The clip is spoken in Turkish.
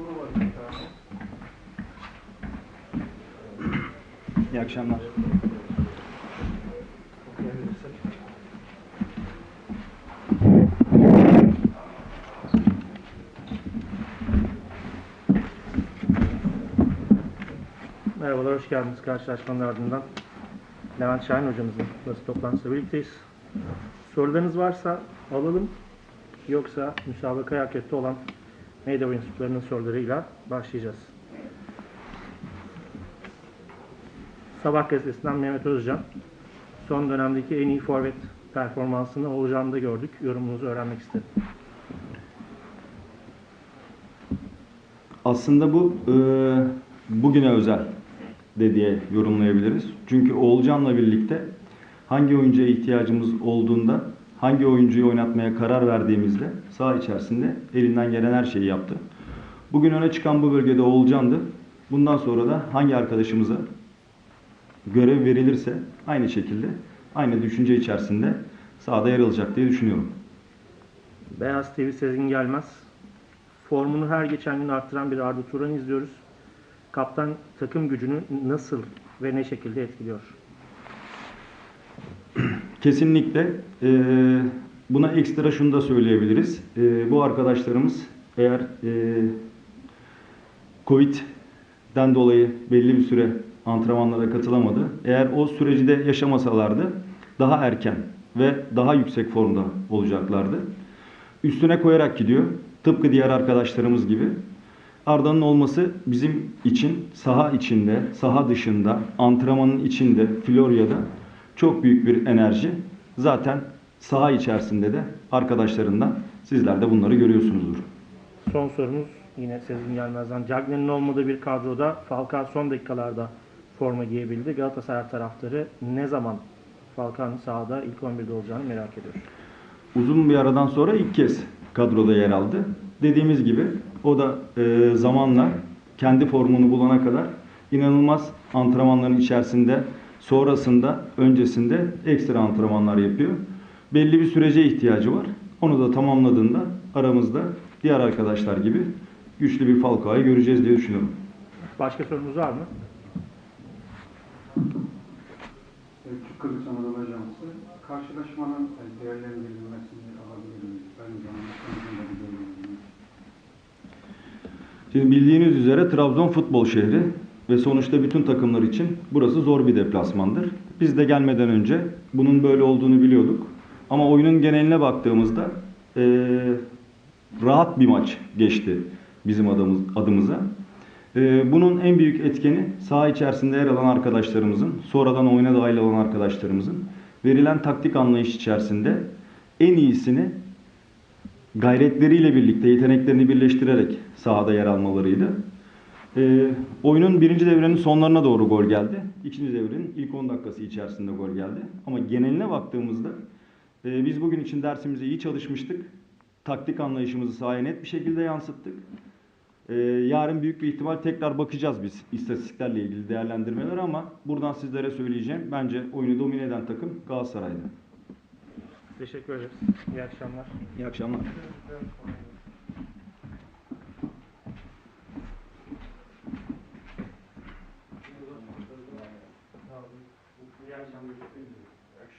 soru var bir tane. İyi akşamlar. Merhabalar, hoş geldiniz karşılaşmanın ardından. Levent Şahin hocamızın basın toplantısıyla birlikteyiz. Sorularınız varsa alalım. Yoksa müsabakaya hak olan medya mensuplarının sorularıyla başlayacağız. Sabah gazetesinden Mehmet Özcan. Son dönemdeki en iyi forvet performansını Oğulcan'da gördük. Yorumunuzu öğrenmek istedim. Aslında bu e, bugüne özel de diye yorumlayabiliriz. Çünkü Oğulcan'la birlikte hangi oyuncuya ihtiyacımız olduğunda, hangi oyuncuyu oynatmaya karar verdiğimizde saha içerisinde elinden gelen her şeyi yaptı. Bugün öne çıkan bu bölgede Oğulcan'dı. Bundan sonra da hangi arkadaşımıza görev verilirse aynı şekilde, aynı düşünce içerisinde sahada yer alacak diye düşünüyorum. Beyaz TV Sezgin Gelmez. Formunu her geçen gün arttıran bir Arda Turan izliyoruz. Kaptan takım gücünü nasıl ve ne şekilde etkiliyor? Kesinlikle e, buna ekstra şunu da söyleyebiliriz. E, bu arkadaşlarımız eğer e, Covid'den dolayı belli bir süre antrenmanlara katılamadı. Eğer o süreci de yaşamasalardı daha erken ve daha yüksek formda olacaklardı. Üstüne koyarak gidiyor. Tıpkı diğer arkadaşlarımız gibi. Arda'nın olması bizim için saha içinde, saha dışında, antrenmanın içinde, Florya'da çok büyük bir enerji. Zaten saha içerisinde de arkadaşlarından sizler de bunları görüyorsunuzdur. Son sorumuz yine Sezgin Gelmez'den. Cagney'in olmadığı bir kadroda Falcao son dakikalarda forma giyebildi. Galatasaray taraftarı ne zaman Falcao'nun sahada ilk 11'de olacağını merak ediyor. Uzun bir aradan sonra ilk kez kadroda yer aldı. Dediğimiz gibi o da e, zamanla kendi formunu bulana kadar inanılmaz antrenmanların içerisinde, sonrasında, öncesinde ekstra antrenmanlar yapıyor. Belli bir sürece ihtiyacı var. Onu da tamamladığında aramızda diğer arkadaşlar gibi güçlü bir Falcao'yu göreceğiz diye düşünüyorum. Başka sorunuz var mı? Türk Kılıç Anadolu Ajansı karşılaşmanın değerlendirilmesini alabilir miyiz? Değerlendirme. Şimdi bildiğiniz üzere Trabzon futbol şehri ve sonuçta bütün takımlar için burası zor bir deplasmandır. Biz de gelmeden önce bunun böyle olduğunu biliyorduk. Ama oyunun geneline baktığımızda eee, rahat bir maç geçti bizim adımız, adımıza. Eee, bunun en büyük etkeni saha içerisinde yer alan arkadaşlarımızın, sonradan oyuna dahil olan arkadaşlarımızın verilen taktik anlayış içerisinde en iyisini gayretleriyle birlikte yeteneklerini birleştirerek sahada yer almalarıydı. Ee, oyunun birinci devrenin sonlarına doğru gol geldi. İkinci devrenin ilk 10 dakikası içerisinde gol geldi. Ama geneline baktığımızda e, biz bugün için dersimizi iyi çalışmıştık. Taktik anlayışımızı sahaya net bir şekilde yansıttık. Ee, yarın büyük bir ihtimal tekrar bakacağız biz istatistiklerle ilgili değerlendirmeler ama buradan sizlere söyleyeceğim. Bence oyunu domine eden takım Galatasaray'dı. Teşekkür ederiz. İyi akşamlar. İyi akşamlar.